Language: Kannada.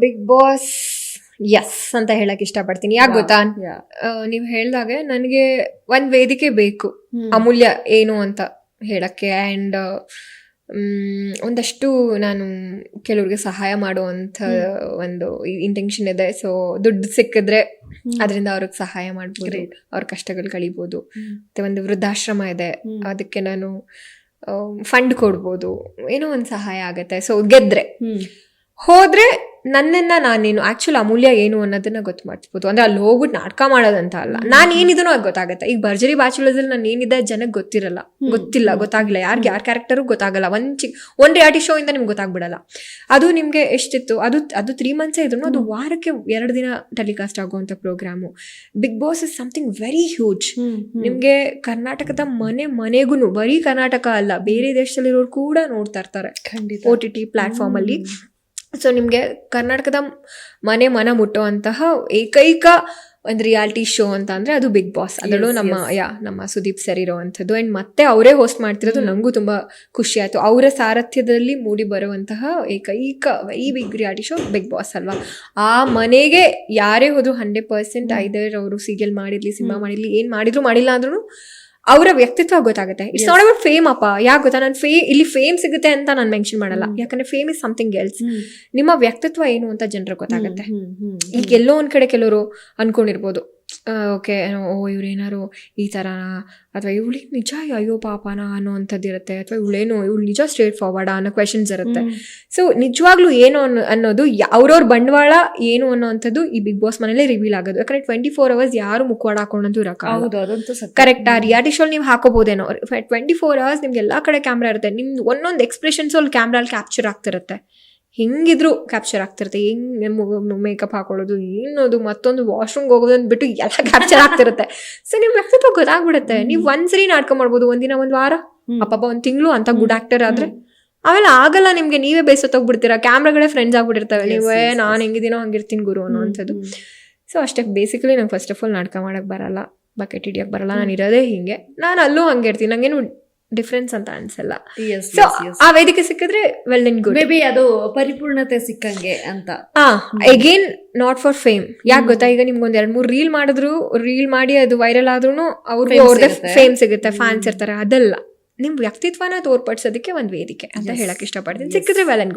ಬಿಗ್ ಬಾಸ್ ಎಸ್ ಅಂತ ಹೇಳಕ್ ಇಷ್ಟಪಡ್ತೀನಿ. ಯಾಕೆ ಗೊತ್ತಾ. ನೀವು ಹೇಳ್ದಾಗೆ ನನಗೆ ಒಂದ್ ವೇದಿಕೆ ಬೇಕು. ಅಮೂಲ್ಯ ಏನು ಅಂತ ಹೇಳಕ್ಕೆ ಆ್ಯಂಡ್ ಒಂದಷ್ಟು ನಾನು ಕೆಲವ್ರಿಗೆ ಸಹಾಯ ಮಾಡುವಂಥ ಒಂದು ಇಂಟೆನ್ಷನ್ ಇದೆ. ಸೊ ದುಡ್ಡು ಸಿಕ್ಕಿದ್ರೆ. ಅದರಿಂದ ಅವ್ರಿಗೆ ಸಹಾಯ ಮಾಡ್ಬೋದು. ಅವ್ರ ಕಷ್ಟಗಳು ಕಳಿಬೋದು. ಮತ್ತೆ ಒಂದು ವೃದ್ಧಾಶ್ರಮ ಇದೆ. ಅದಕ್ಕೆ ನಾನು ಫಂಡ್ ಕೊಡ್ಬೋದು. ಏನೋ ಒಂದು ಸಹಾಯ ಆಗುತ್ತೆ. ಸೊ ಗೆದ್ರೆ. ಹೋದ್ರೆ ನನ್ನನ್ನ ನಾನೇನು ಆಕ್ಚುಲಿ ಅಮೂಲ್ಯ ಏನು ಅನ್ನೋದನ್ನ ಗೊತ್ತು ಮಾಡ್ಬೋದು ಅಂದ್ರೆ ಅಲ್ಲಿ ಹೋಗ್ಬಿಟ್ಟು ನಾಟಕ ಮಾಡೋದಂತ ಅಲ್ಲ. ನಾನು ಏನಿದನೋ ಅದು ಗೊತ್ತಾಗುತ್ತೆ. ಈಗ ಭರ್ಜರಿ ಬ್ಯಾಚುಲರ್ಸ್ ಅಲ್ಲಿ ನಾನು ಏನಿದೆ ಜನಕ್ಕೆ ಗೊತ್ತಿರಲ್ಲ. ಗೊತ್ತಿಲ್ಲ ಗೊತ್ತಾಗಿಲ್ಲ. ಯಾರಿಗೆ ಯಾರ ಕ್ಯಾರೆಕ್ಟರ್ ಗೊತ್ತಾಗಲ್ಲ. ಒನ್ ಚಿ ಒಂದ್ ರಿಯಾಲಿಟಿ ಶೋ ಇಂದ ನಿಮ್ಗೆ ಗೊತ್ತಾಗ್ಬಿಡಲ್ಲ. ಅದು ನಿಮ್ಗೆ ಎಷ್ಟಿತ್ತು? ಅದು ಅದು ತ್ರೀ ಮಂತ್ಸೇ ಇದ್ರು ಅದು ವಾರಕ್ಕೆ ಎರಡು ದಿನ ಟೆಲಿಕಾಸ್ಟ್ ಆಗುವಂತ programme Bigg Boss is something very huge. ನಿಮ್ಗೆ ಕರ್ನಾಟಕದ ಮನೆ ಮನೆಗೂ ಬರೀ ಕರ್ನಾಟಕ ಅಲ್ಲ ಬೇರೆ ದೇಶದಲ್ಲಿರೋರು ಕೂಡ ನೋಡ್ತಾ ಇರ್ತಾರೆ. ಖಂಡಿತ. ಓ ಟಿ ಟಿ ಪ್ಲಾಟ್ಫಾರ್ಮ್ ಅಲ್ಲಿ. ಸೊ ನಿಮಗೆ ಕರ್ನಾಟಕದ ಮನೆ ಮನ ಮುಟ್ಟುವಂತಹ ಏಕೈಕ ಒಂದು ರಿಯಾಲಿಟಿ ಶೋ ಅಂತ ಅಂದರೆ ಅದು ಬಿಗ್ ಬಾಸ್ ಅದರಲ್ಲೂ ನಮ್ಮ ಯಾ ನಮ್ಮ ಸುದೀಪ್ ಸರ್ ಇರೋವಂಥದ್ದು. ಆ್ಯಂಡ್ ಮತ್ತೆ ಅವರೇ ಹೋಸ್ಟ್ ಮಾಡ್ತಿರೋದು ನನಗೂ ತುಂಬ ಖುಷಿ ಆಯ್ತು. ಅವರ ಸಾರಥ್ಯದಲ್ಲಿ ಮೂಡಿ ಬರುವಂತಹ ಏಕೈಕ very big reality show Bigg Boss ಅಲ್ವಾ? ಆ ಮನೆಗೆ ಯಾರೇ ಹೋದ್ರು ಹಂಡ್ರೆಡ್ ಪರ್ಸೆಂಟ್. ಐದರ್ ಅವರು ಸೀರಿಯಲ್ ಮಾಡಿರಲಿ ಸಿನಿಮಾ ಮಾಡಿರಲಿ ಏನ್ ಮಾಡಿದ್ರು ಮಾಡಿಲ್ಲ ಅಂದ್ರೂ ಅವರ ವ್ಯಕ್ತಿತ್ವ ಗೊತ್ತಾಗುತ್ತೆ. ಇಟ್ಸ್. ನಾಟ್ ಅಬೌಟ್ ಫೇಮ್ ಅಪ್ಪ. ಯಾಕೆ ಗೊತ್ತಾ? ನಾನು ಫೇ ಇಲ್ಲಿ ಫೇಮ್ ಸಿಗುತ್ತೆ ಅಂತ ನಾನು ಮೆನ್ಷನ್ ಮಾಡಲ್ಲ. ಯಾಕಂದ್ರೆ ಫೇಮ್ ಇಸ್ ಸಮಥಿಂಗ್ ಎಲ್ಸ್ ನಿಮ್ಮ ವ್ಯಕ್ತಿತ್ವ ಏನು ಅಂತ ಜನರಿಗೆ ಗೊತ್ತಾಗುತ್ತೆ. ಈಗ ಎಲ್ಲೋ ಒಂದ್ ಕಡೆ ಕೆಲವರು ಅನ್ಕೊಂಡಿರ್ಬೋದು. ಓಕೆ ಓ ಇವ್ರೇನಾರು ಈ ಥರನ ಅಥವಾ ಇವಳಿಗೆ ನಿಜ ಅಯ್ಯೋ ಪಾಪನ ಅನ್ನೋ ಅಂಥದ್ದು ಇರುತ್ತೆ ಅಥವಾ ಇವಳೇನು ಇವಳು ನಿಜ ಸ್ಟ್ರೇಟ್ ಫಾರ್ವರ್ಡ್ ಅನ್ನೋ ಕ್ವೆಶನ್ಸ್ ಇರುತ್ತೆ. ಸೊ ನಿಜವಾಗ್ಲೂ ಏನು ಅನ್ನೋ ಅನ್ನೋದು ಅವ್ರವ್ರ ಬಂಡವಾಳ ಏನು ಅನ್ನೋ ಅಂಥದ್ದು ಈ ಬಿಗ್ ಬಾಸ್ ಮನೇಲೆ ರಿವೀಲ್ ಆಗೋದು. ಯಾಕಂದ್ರೆ ಟ್ವೆಂಟಿ ಫೋರ್ ಅವರ್ಸ್ ಯಾರು ಮುಖವಾಡ ಹಾಕೊಂಡಂತೂ ಇರಕ್ಕಾಗಲ್ಲ. ಕರೆಕ್ಟ್ ಆ ರಿಯಾಲಿಟಿ ಶೋಲ್ ನೀವು ಹಾಕೋಬಹುದೇನೋ ಟ್ವೆಂಟಿ ಫೋರ್ ಅವರ್ಸ್ ನಿಮ್ಗೆ ಎಲ್ಲಾ ಕಡೆ ಕ್ಯಾಮ್ರಾ ಇರುತ್ತೆ. ನಿಮ್ದು ಒಂದೊಂದು ಎಕ್ಸ್ಪ್ರೆಷನ್ಸ್ ಅಲ್ಲಿ ಕ್ಯಾಮ್ರಲ್ಲಿ ಕ್ಯಾಪ್ಚರ್ ಆಗ್ತಿರುತ್ತೆ. ಹೆಂಗಿದ್ರು ಕ್ಯಾಪ್ಚರ್ ಆಗ್ತಿರುತ್ತೆ. ಹೆಂಗ್ ಮೇಕಪ್ ಹಾಕೊಳ್ಳೋದು ಏನೋದು ಮತ್ತೊಂದು ವಾಶ್ರೂಮ್ಗೆ ಹೋಗೋದು ಬಿಟ್ಟು ಎಲ್ಲ ಕ್ಯಾಪ್ಚರ್ ಆಗ್ತಿರುತ್ತೆ. ಸೊ ನಿಮ್ ವ್ಯಕ್ತಿತ್ವ ಗೊತ್ತಾಗ್ಬಿಡುತ್ತೆ. ನೀವು ಒಂದ್ಸರಿ ನಾಟಕ ಮಾಡ್ಬೋದು ಒಂದಿನ ಒಂದ್ ವಾರ. ಅಪ್ಪ ಒಂದು ಒಂದ್ ತಿಂಗಳು ಅಂತ ಗುಡ್ ಆಕ್ಟರ್ ಆದ್ರೆ ಆಮೇಲೆ ಆಗಲ್ಲ ನಿಮ್ಗೆ. ನೀವೇ ಬೇಸತ್ತೋಗ್ಬಿಡ್ತೀರಾ ಕ್ಯಾಮ್ರಾಗಳೇ ಫ್ರೆಂಡ್ಸ್ ಆಗ್ಬಿಟ್ಟಿರ್ತವೆ. ನೀವೇ ನಾನು. ಹೆಂಗಿದ್ದೀನೋ ಹಂಗಿರ್ತೀನಿ ಗುರು ಅನ್ನೋ ಅಂಥದ್ದು. ಸೊ ಅಷ್ಟೇ. ಬೇಸಿಕಲಿ ನಂಗೆ ಫಸ್ಟ್ ಆಫ್ ಆಲ್ ನಾಟಕ ಮಾಡಕ್ ಬರಲ್ಲ. ಬಕೆಟ್ ಹಿಡಿಯಕ್ ಬರಲ್ಲ. ನಾನು ಇರೋದೇ ಹಿಂಗೆ. ನಾನು ಅಲ್ಲೂ ಹಂಗೆ ಇರ್ತೀನಿ. ನಂಗೇನು ಡಿಫ್ರೆನ್ಸ್ ಅಂತ ಅನ್ಸಲ್ಲ. ಸೊ. ಆ ವೇದಿಕೆ ಸಿಕ್ಕಿದ್ರೆ well in good maybe ಅದು ಪರಿಪೂರ್ಣತೆ ಸಿಕ್ಕಂಗೆ ಅಂತ. ಆ ಅಗೇನ್ ನಾಟ್ ಫಾರ್ ಫೇಮ್ ಯಾಕೆ ಗೊತ್ತಾ? ಈಗ ನಿಮ್ಗೆ ಒಂದ್ ಎರಡ್ ಮೂರ್ ರೀಲ್ ಮಾಡಿದ್ರು ರೀಲ್ ಮಾಡಿ ಅದು ವೈರಲ್ ಆದ್ರೂ ಅವ್ರಿಗೆ ಅವ್ರದ್ದೇ ಫೇಮ್ ಸಿಗುತ್ತೆ. ಫ್ಯಾನ್ಸ್ ಇರ್ತಾರೆ. ಅದಲ್ಲ. ನಿಮ್ ವ್ಯಕ್ತಿತ್ವನ ತೋರ್ಪಡಿಸೋದಕ್ಕೆ ಒಂದ್ ವೇದಿಕೆ ಅಂತ. ಹೇಳಕ್ ಇಷ್ಟಪಡ್ತೀನಿ. ಸಿಕ್ಕಿದ್ರೆ ವೆಲ್ ಅಂಡ್